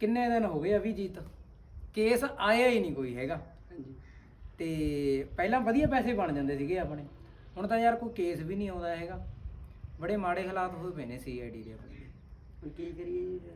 ਕਿੰਨੇ ਦਿਨ ਹੋ ਗਏ ਅਭਿਜੀਤ ਕੇਸ ਆਇਆ ਹੀ ਨਹੀਂ ਕੋਈ ਹੈਗਾ। ਹਾਂਜੀ। ਤੇ ਪਹਿਲਾਂ ਵਧੀਆ ਪੈਸੇ ਬਣ ਜਾਂਦੇ ਸੀਗੇ ਆਪਣੇ। ਹੁਣ ਤਾਂ ਯਾਰ ਕੋਈ ਕੇਸ ਵੀ ਨਹੀਂ ਆਉਂਦਾ ਹੈਗਾ। ਬੜੇ ਮਾੜੇ ਹਾਲਾਤ ਹੋਏ ਪਏ ਨੇ ਸੀਆਈਡੀ ਦੇ ਆਪਣੇ। ਹੁਣ ਕੀ ਕਰੀਏ ਜੀ ਫਿਰ?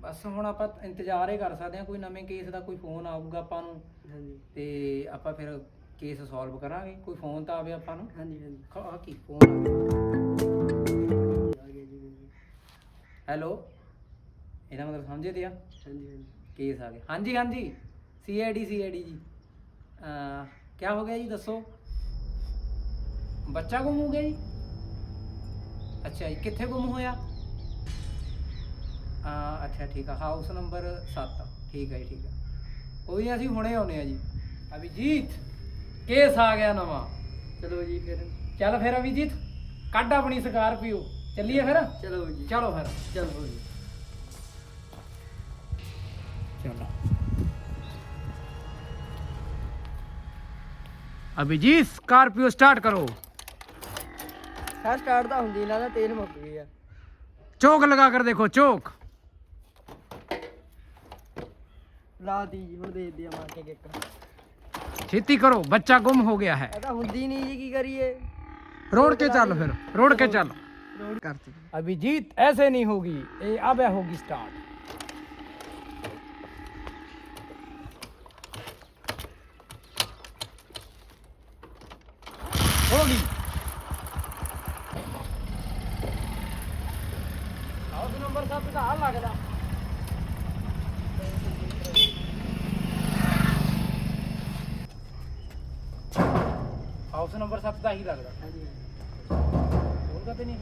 ਬਸ ਹੁਣ ਆਪਾਂ ਇੰਤਜ਼ਾਰ ਹੀ ਕਰ ਸਕਦੇ ਹਾਂ ਕੋਈ ਨਵੇਂ ਕੇਸ ਦਾ ਕੋਈ ਫੋਨ ਆਊਗਾ ਆਪਾਂ ਨੂੰ। ਹਾਂਜੀ। ਤੇ ਆਪਾਂ ਫਿਰ ਕੇਸ ਸੋਲਵ ਕਰਾਂਗੇ। ਕੋਈ ਫੋਨ ਤਾਂ ਆਵੇ ਆਪਾਂ ਨੂੰ। ਹਾਂਜੀ ਹਾਂਜੀ। ਆ ਕੀ ਫੋਨ ਆ? ਹੈਲੋ? ਇਹਦਾ ਮਤਲਬ ਸਮਝੇ ਤੇ ਆ? ਹਾਂਜੀ ਕੇਸ ਆ ਗਿਆ। ਹਾਂਜੀ ਹਾਂਜੀ। ਸੀਆਈਡੀ ਸੀਆਈਡੀ ਜੀ। ਅ ਕੀ ਹੋ ਗਿਆ ਜੀ ਦੱਸੋ? ਬੱਚਾ ਗੁੰਮ ਹੋ ਗਿਆ ਜੀ? ਅੱਛਾ ਜੀ ਕਿੱਥੇ ਗੁੰਮ ਹੋਇਆ? ਆ ਅੱਛਾ ਠੀਕ ਆ। ਹਾਊਸ ਨੰਬਰ 7 ਠੀਕ ਹੈ ਜੀ ਠੀਕ ਆ। ਨੀ, ਅਸੀਂ ਹੁਣੇ ਆਉਨੇ ਆ ਜੀ। ਅਭਿਜੀਤ ਕੇਸ ਆ ਗਿਆ ਨਵਾਂ। ਚਲੋ ਜੀ ਫਿਰ। ਚੱਲ ਫਿਰ ਅਭਿਜੀਤ ਕੱਢ ਆਪਣੀ ਸਕਾਰਪੀਓ। ਚੱਲੀਏ ਫਿਰ? ਚਲੋ ਜੀ। ਚਲੋ ਫਿਰ। ਚਲੋ ਜੀ। ਚਲੋ। ਅਭੀ ਜੀ ਸਕਾਰਪੀਓ ਸਟਾਰਟ ਕਰੋ। ਸਰ ਸਟਾਰਟ ਤਾਂ ਹੁੰਦੀ ਨਾ ਤੇਲ ਮੁੱਕ ਗਈ ਆ। ਚੋਕ ਲਗਾ ਕੇ ਦੇਖੋ ਚੋਕ। ਲਾ ਦੀ ਜੀ ਹੁਣ ਦੇ ਦਿਆ ਮਾਰ ਕੇ ਕਿੱਕ। ਛੇਤੀ ਕਰੋ ਬੱਚਾ ਗੁੰਮ ਹੋ ਗਿਆ ਹੈ। ਇਹ ਤਾਂ ਹੁੰਦੀ ਨਹੀਂ ਜੀ ਕੀ ਕਰੀਏ? ਰੋੜ ਕੇ ਚੱਲ ਫਿਰ ਰੋੜ ਕੇ ਚੱਲ। चल ਰੋਡ ਕਰਤੀ अभिजीत ऐसे नहीं होगी ये अब होगी स्टार्ट होगी हाउस नंबर सात का हाल लगदा ਹਾਊਸ ਨੰਬਰ 7 ਦਾ ਹੀ ਲੱਗਦਾ ਹਾਂਜੀ ਹੋਰ ਕਦੇ ਨਹੀਂ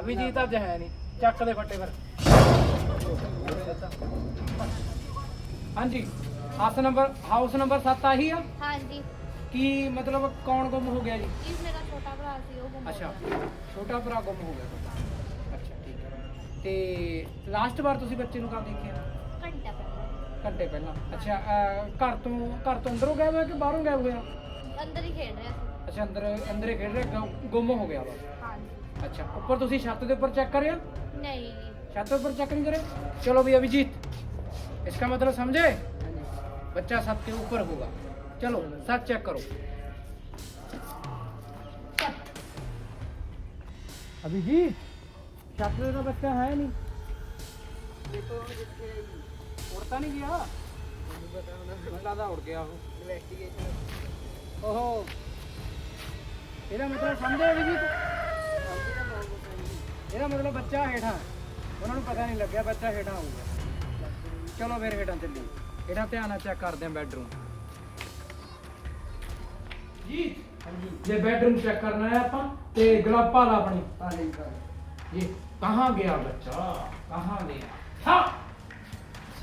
ਅਭਿਜੀਤ ਅੱਜ ਹੈ ਨਹੀਂ। ਚੱਕ ਦੇ ਫੱਟੇ ਫਿਰ। ਹਾਂਜੀ ਹਾਊਸ ਨੰਬਰ ਹਾਊਸ ਨੰਬਰ 7 ਆਹੀ ਆ? ਹਾਂਜੀ। ਕੀ ਮਤਲਬ ਕੌਣ ਗੁੰਮ ਹੋ ਗਿਆ ਜੀ? ਇਸ ਮੇਰਾ ਛੋਟਾ ਭਰਾ ਸੀ ਉਹ ਗੁੰਮ ਹੋ ਅੱਛਾ ਗਿਆ। ਛੋਟਾ ਭਰਾ ਗੁੰਮ ਹੋ ਗਿਆ ਤੁਹਾਡਾ। ਅੱਛਾ ਠੀਕ ਹੈ ਤੇ ਲਾਸਟ ਵਾਰ ਤੁਸੀਂ ਬੱਚੇ ਨੂੰ ਕਦ ਦੇਖਿਆ? ਘੰਟਾ ਪਹਿਲਾਂ। ਘੰਟੇ ਪਹਿਲਾਂ। ਅੱਛਾ ਅਹ, ਘਰ ਤੋਂ ਘਰ ਤੋਂ ਅੰਦਰੋਂ ਗਿਆ ਹੋਇਆ ਕਿ ਬਾਹਰੋਂ ਗਿਆ ਹੋਇਆ? ਅੰਦਰ ਹੀ ਖੇਡ ਰਿਹਾ ਸੀ। ਅੱਛਾ ਅੰਦਰ ਅੰਦਰੇ ਖੇਡ ਰਿਹਾ ਗੁੰਮ- ਹੋ ਗਿਆ ਵਾ। ਅੱਛਾ ਉੱਪਰ ਤੁਸੀਂ ਛੱਤ ਦੇ ਉੱਪਰ ਚੈੱਕ ਕਰਿਆ ਨਹੀਂ छत पर चेक नहीं करे चलो भी अभिजीत इसका मतलब समझे ਹਾਂਜੀ बच्चा छत के ऊपर होगा चलो सब चेक करो अभिजीत छत पे तो बच्चा है नहीं ਦੇਖੋ ਹੁਣ ਕਿੱਥੇ ਹੈ ਜੀ उड़ता नहीं गया ਮੈਨੂੰ ਪਤਾ ਹੋਣਾ मुझे लगा उड़ गया वो ਇਨਵੈਸਟੀਗੇਸ਼ਨ ओहो ਇਹਦਾ ਮਤਲਬ ਸਮਝੇ ਅਭਿਜੀਤ ਇਹਦਾ ਮਤਲਬ ਬੱਚਾ ਹੇਠਾਂ ਉਹਨਾਂ ਨੂੰ ਪਤਾ ਨਹੀਂ ਲੱਗਿਆ ਬੱਚਾ ਹੇਠਾਂ ਹੋਊਗਾ ਚਲੋ ਫਿਰ ਹੇਠਾਂ ਚੱਲੀਏ ਹੇਠਾਂ ਧਿਆਨ ਨਾਲ ਚੈੱਕ ਕਰਦੇ ਹਾਂ ਬੈਡਰੂਮ ਜੀ ਹਾਂਜੀ ये बेडरूम चेक करना है अपन ते गलापा ला अपनी ਆ ਲਈ ਕਰ ये कहाँ गया बच्चा कहाँ गया हाँ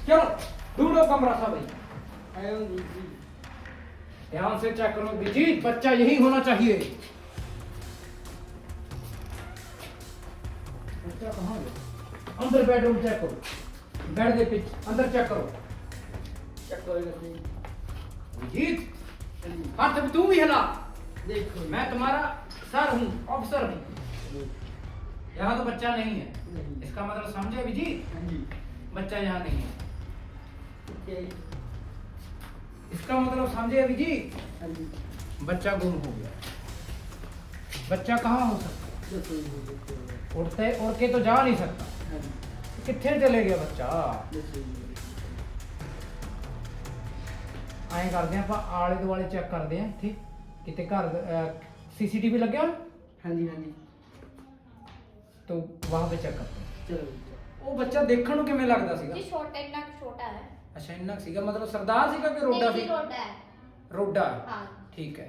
चलो ढूंढो कमरा सा भाई ਆਇਓ ਨਹੀਂ ਜੀ ध्यान से चेक करो जी बच्चा यही होना चाहिए अंदर बेडरूम चेक करो। बेड के पीछे अंदर चेक करो। चेक करो जीत हाथ तू भी हिला देखो। मैं तुम्हारा सर हूँ ऑफिसर हूँ। यहाँ तो बच्चा नहीं है। नहीं। इसका मतलब समझे अभी हाँ जी। बच्चा यहाँ नहीं है। इसका मतलब समझे अभी हाँ जी। बच्चा गुम हो गया। बच्चा कहाँ हो सकता है? उड़ते उड़ के तो जा नहीं सकता ਹਾਂਜੀ कितने चले गया बच्चा ਦੱਸੋ ਜੀ ਐਂ ਕਰਦੇ ਆਪਾਂ ਆਲੇ ਦੁਆਲੇ ਚੈੱਕ ਕਰਦੇ ਆਂ ਇੱਥੇ ਕਿਤੇ ਘਰ ਸੀਸੀਟੀਵੀ ਲੱਗਿਆ ਹੋਇਆ ਹਾਂਜੀ ਹਾਂਜੀ तो वहां पे चेक करते हैं ਚਲੋ ਜੀ ਉਹ ਬੱਚਾ ਦੇਖਣ ਨੂੰ ਕਿਵੇਂ ਲੱਗਦਾ ਸੀਗਾ ਜੀ ਛੋਟਾ ਇੰਨਾ ਕੁ ਛੋਟਾ ਹੈ ਅੱਛਾ ਇੰਨਾ ਕੁ ਸੀਗਾ ਮਤਲਬ ਸਰਦਾਰ ਸੀਗਾ ਕਿ ਰੋਡਾ ਨਹੀਂ ਸੀ ਜੀ, ਰੋਡਾ ਹੈ ਰੋਡਾ ਹਾਂ ਠੀਕ ਹੈ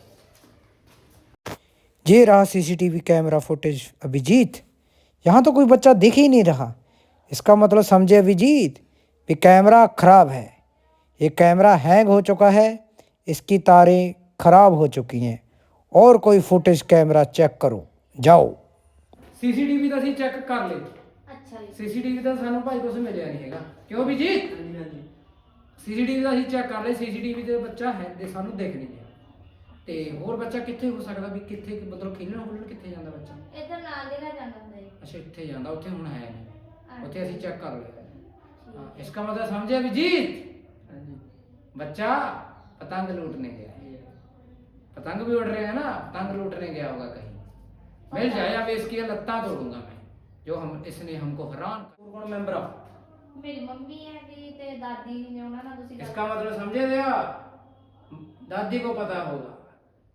ये रहा सीसीटीवी कैमरा फुटेज अभिजीत यहाँ तो कोई बच्चा दिख ही नहीं रहा इसका मतलब समझे अभिजीत कि कैमरा खराब है ये कैमरा हैंग हो चुका है इसकी तारें खराब हो चुकी हैं और कोई फुटेज कैमरा चेक करो जाओ ਸੀਸੀਟੀਵੀ ਤਾਂ ਅਸੀਂ ਚੈੱਕ ਕਰ ਲਏ ਅੱਛਾ ਜੀ ਸੀਸੀਟੀਵੀ ਤਾਂ ਸਾਨੂੰ ਭਾਈ ਕੁਝ ਮਿਲਿਆ ਨਹੀਂ ਹੈਗਾ ਕਿਉਂ ਵੀ ਜੀ ਹਾਂਜੀ ਹਾਂਜੀ ਸੀਸੀਟੀਵੀ ਦਾ ਅਸੀਂ ਚੈੱਕ ਕਰ ਲਏ ਸੀਸੀਟੀਵੀ ਤੇ ਬੱਚਾ ਹੈ ਤੇ ਸਾਨੂੰ ਦਿਖ ਨਹੀਂ ਰਿਹਾ ਤੇ ਹੋਰ ਬੱਚਾ ਕਿੱਥੇ ਹੋ ਸਕਦਾ ਵੀ ਕਿੱਥੇ ਮਤਲਬ ਖੇਲਣ ਖੁੱਲਣ ਕਿੱਥੇ ਜਾਂਦਾ ਬੱਚਾ ਇੱਧਰ ਨਾਲ ਦੇ ਘਰ ਜਾਂਦਾ ਹੁੰਦਾ ਜੀ ਅੱਛਾ ਇੱਥੇ ਜਾਂਦਾ ਉੱਥੇ ਹੁਣ ਹੈ ਨਹੀਂ ਹਾਂ। ਉੱਥੇ ਅਸੀਂ ਚੈੱਕ ਕਰ ਲਿਆ ਹਾਂ इसका मतलब समझे अभिजीत ਹਾਂਜੀ बच्चा पतंग लूटने गया है पतंग भी उड़ रहे हैं ना पतंग लूटने गया होगा कहीं मिल जाए अब इसकी लत्ता तोड़ूंगा मैं जो हम इसने हमको हैरान कौन मेंबर ਮੇਰੀ ਮੰਮੀ ਹੈ ਜੀ ਤੇ ਦਾਦੀ ਨੇ ਉਹਨਾਂ ਨਾਲ ਤੁਸੀਂ ਗੱਲ इसका मतलब समझे भैया दादी को पता होगा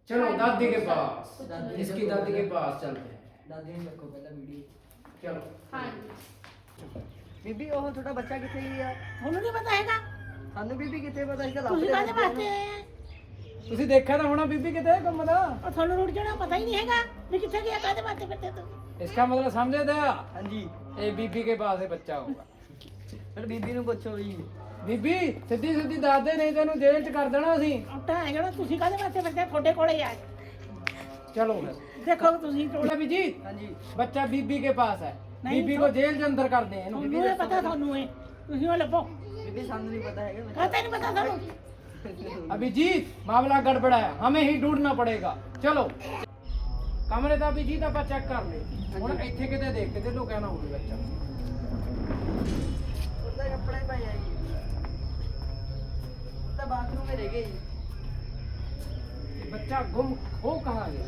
चलो दादी के पास दादी इसकी दादी के पास चलते हैं ਦਾਦੀ ਨੂੰ ਰੱਖੋ ਪਹਿਲਾਂ ਵੀਡੀਓ चलो ਹਾਂਜੀ ਬੀਬੀ ਉਹ ਤੁਹਾਡਾ ਬੱਚਾ ਕਿੱਥੇ ਗਿਆ ਤੁਹਾਨੂੰ ਨਹੀਂ ਪਤਾ ਹੈਗਾ ਸਾਨੂੰ ਬੀਬੀ ਕਿੱਥੇ ਪਤਾ ਸੀਗਾ ਤੁਸੀਂ ਕਾਹਦੇ ਵਾਸਤੇ ਆਏ ਆ ਤੁਸੀਂ ਦੇਖਿਆ ਤਾਂ ਹੋਣਾ ਬੀਬੀ ਕਿਤੇ ਕੰਮ ਦਾ ਉਹ ਤੁਹਾਨੂੰ ਰੁੜ ਜਾਣਾ ਪਤਾ ਹੀ ਨਹੀਂ ਹੈਗਾ ਵੀ ਕਿੱਥੇ ਗਿਆ ਕਾਹਦੇ ਵਾਸਤੇ ਫਿਰਦੇ ਤੂੰ इसका मतलब समझे दया ਹਾਂਜੀ ये बीबी के पास है बच्चा होगा ਫਿਰ ਬੀਬੀ ਨੂੰ ਪੁੱਛੋ ਜੀ ਬੀਬੀ ਸਿੱਧੀ ਸਿੱਧੀ ਦੱਸ ਦੇ ਨਹੀਂ ਤੈਨੂੰ ਜੇਲ੍ਹ 'ਚ ਕਰ ਦੇਣਾ ਅਸੀਂ ਉੱਟਾ ਹੈ ਜਿਹੜਾ ਤੁਸੀਂ ਕਾਹਦੇ ਵਾਸਤੇ ਫਿਰਦੇ ਤੁਹਾਡੇ ਕੋਲੇ ਆ ਚਲੋ ਫਿਰ ਦੇਖੋ ਤੁਸੀਂ बोला बीजी ਹਾਂਜੀ बच्चा बीबी के पास है नहीं, बीबी को जेल के अंदर कर दे इन्हों। ਤੁਹਾਨੂੰ ਇਹ ਪਤਾ ਤੁਹਾਨੂੰ ਇਹ ਤੁਸੀਂ ਉਹ ਲੱਭੋ ਬੀਬੀ ਸਾਨੂੰ ਨਹੀਂ ਪਤਾ ਹੈਗਾ ਬੱਚਾ ਕਾਹਤੇ ਨਹੀਂ ਪਤਾ ਤੁਹਾਨੂੰ अभिजीत मामला गड़बड़ा है हमें ही ढूंढना पड़ेगा चलो कमरे का अभिजीत आप चेक कर ले ਹੁਣ ਇੱਥੇ ਕਿਤੇ ਦੇਖ ਕਿਤੇ ਲੁਕਿਆ ਨਾ ਹੋਵੇ ਬੱਚਾ ये बच्चा गुम हो कहाँ गया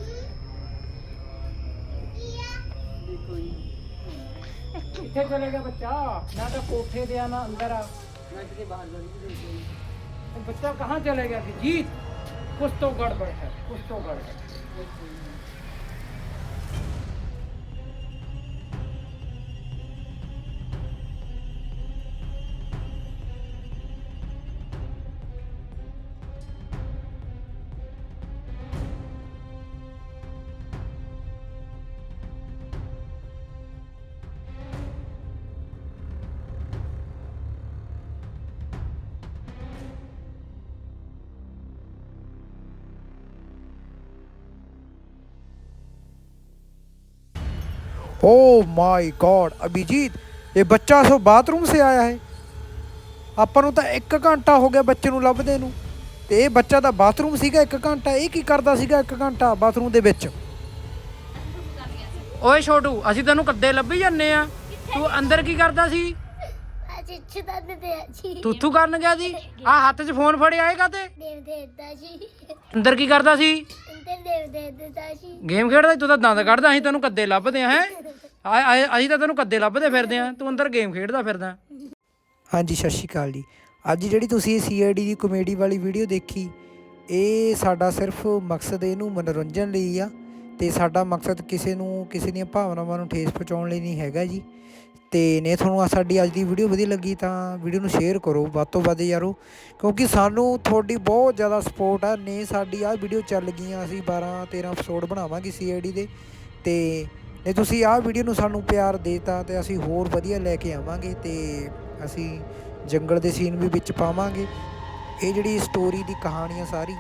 देखो जी कितने चलेगा बच्चा ना तो कोठे दिया ना अंदर आ नट के बाहर गली में देखो जी ये बच्चा कहाँ चले गया अभिजीत कुछ तो ओ माय गॉड अभिजीत ये बच्चा सो बाथरूम से आया है ਆਪਾਂ ਨੂੰ ਤਾਂ 1 ਘੰਟਾ ਹੋ ਗਿਆ ਬੱਚੇ ਨੂੰ ਲੱਭਦੇ ਨੂੰ ਤੇ ਇਹ ਬੱਚਾ ਤਾਂ ਬਾਥਰੂਮ ਸੀਗਾ 1 ਘੰਟਾ ਇਹ ਕੀ ਕਰਦਾ ਸੀਗਾ 1 ਘੰਟਾ ਬਾਥਰੂਮ ਦੇ ਵਿੱਚ ਓਏ ਛੋਟੂ ਅਸੀਂ ਤੈਨੂੰ ਕੱਦੇ ਲੱਭੀ ਜੰਨੇ ਆ ਤੂੰ ਅੰਦਰ ਕੀ ਕਰਦਾ ਸੀ ਅੱਜ ਇੱਥੇ ਤਾਂ ਦੇ ਜੀ ਤੂੰ ਤੂੰ ਕਰਨ ਗਿਆ ਸੀ ਆ ਹੱਥ 'ਚ ਫੋਨ ਫੜਿਆ ਆਏਗਾ ਤੇ ਦੇਵ ਦੇਵਤਾ ਜੀ ਅੰਦਰ ਕੀ ਕਰਦਾ ਸੀ ਗੇਮ ਖੇਡਦਾ ਸੀ, ਤੂੰ ਤਾਂ ਦੰਦ ਕੱਢਦਾ ਅਸੀਂ ਤੈਨੂੰ ਕੱਦੇ ਲੱਭਦੇ ਆ ਹੈ? ਅਸੀਂ ਤਾਂ ਤੈਨੂੰ ਕੱਦੇ ਲੱਭਦੇ ਫਿਰਦੇ ਆ ਤੂੰ ਅੰਦਰ ਗੇਮ ਖੇਡਦਾ ਫਿਰਦਾ। ਹਾਂਜੀ ਸਤਿ ਸ਼੍ਰੀ ਅਕਾਲ ਜੀ। ਅੱਜ ਜਿਹੜੀ ਤੁਸੀਂ ਇਹ ਸੀਆਈਡੀ ਦੀ ਕਮੇਡੀ ਵਾਲੀ ਵੀਡੀਓ ਦੇਖੀ ਇਹ ਸਾਡਾ ਸਿਰਫ ਮਕਸਦ ਇਹਨੂੰ ਮਨੋਰੰਜਨ ਲਈ ਆ ਤੇ ਸਾਡਾ ਮਕਸਦ ਕਿਸੇ ਨੂੰ ਕਿਸੇ ਦੀਆਂ ਭਾਵਨਾਵਾਂ ਨੂੰ ਠੇਸ ਪਹੁੰਚਾਉਣ ਲਈ ਨਹੀਂ ਹੈਗਾ ਜੀ। ਤੇ ਨੇ ਤੁਹਾਨੂੰ ਆ ਸਾਡੀ ਅੱਜ ਦੀ ਵੀਡੀਓ ਵਧੀਆ ਲੱਗੀ ਤਾਂ ਵੀਡੀਓ ਨੂੰ ਸ਼ੇਅਰ ਕਰੋ, ਵੱਧ ਤੋਂ ਵੱਧ ਯਾਰੋ। ਕਿਉਂਕਿ ਸਾਨੂੰ ਤੁਹਾਡੀ ਬਹੁਤ ਜ਼ਿਆਦਾ ਸਪੋਰਟ ਆ। ਨੇ ਸਾਡੀ ਆ ਵੀਡੀਓ ਚੱਲ ਗਈਆਂ ਅਸੀਂ 12 13 ਐਪੀਸੋਡ ਬਣਾਵਾਂਗੇ ਸੀਆਈਡੀ ਦੇ। ਤੇ ਨੇ ਤੁਸੀਂ ਆਹ ਵੀਡੀਓ ਨੂੰ ਸਾਨੂੰ ਪਿਆਰ ਦੇਤਾ ਤੇ ਅਸੀਂ ਹੋਰ ਵਧੀਆ ਲੈ ਕੇ ਆਵਾਂਗੇ ਤੇ ਅਸੀਂ ਜੰਗਲ ਦੇ ਸੀਨ ਵੀ ਵਿੱਚ ਪਾਵਾਂਗੇ। ਇਹ ਜਿਹੜੀ ਸਟੋਰੀ ਦੀ ਕਹਾਣੀ ਆ ਸਾਰੀ,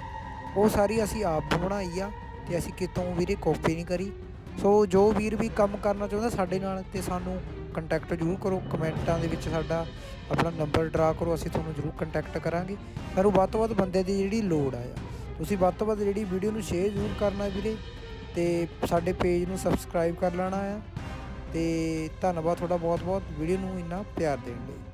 ਉਹ ਸਾਰੀ ਅਸੀਂ ਆਪ ਬਣਾਈ ਆ ਤੇ ਅਸੀਂ ਕਿਤੋਂ ਵੀਰੇ ਕਾਪੀ ਨਹੀਂ ਕਰੀ। ਸੋ ਜੋ ਵੀਰ ਵੀ ਕੰਮ ਕਰਨਾ ਚਾਹੁੰਦਾ ਸਾਡੇ ਨਾਲ ਤੇ ਸਾਨੂੰ ਕੰਟੈਕਟ ਜ਼ਰੂਰ ਕਰੋ, ਕਮੈਂਟਾਂ ਦੇ ਵਿੱਚ ਸਾਡਾ ਆਪਣਾ ਨੰਬਰ ਡਰਾ ਕਰੋ, ਅਸੀਂ ਤੁਹਾਨੂੰ ਜ਼ਰੂਰ ਕੰਟੈਕਟ ਕਰਾਂਗੇ। ਸਾਨੂੰ ਵੱਧ ਤੋਂ ਵੱਧ ਬੰਦੇ ਦੀ ਜਿਹੜੀ ਲੋੜ ਆ। ਤੁਸੀਂ ਵੱਧ ਤੋਂ ਵੱਧ ਜਿਹੜੀ ਵੀਡੀਓ ਨੂੰ ਸ਼ੇਅਰ ਜ਼ਰੂਰ ਕਰਨਾ ਵੀਰੇ ਤੇ ਸਾਡੇ ਪੇਜ ਨੂੰ ਸਬਸਕ੍ਰਾਈਬ ਕਰ ਲੈਣਾ ਆ ਤੇ ਧੰਨਵਾਦ ਤੁਹਾਡਾ ਬਹੁਤ ਬਹੁਤ ਵੀਡੀਓ ਨੂੰ ਇੰਨਾ ਪਿਆਰ ਦੇਣ ਲਈ।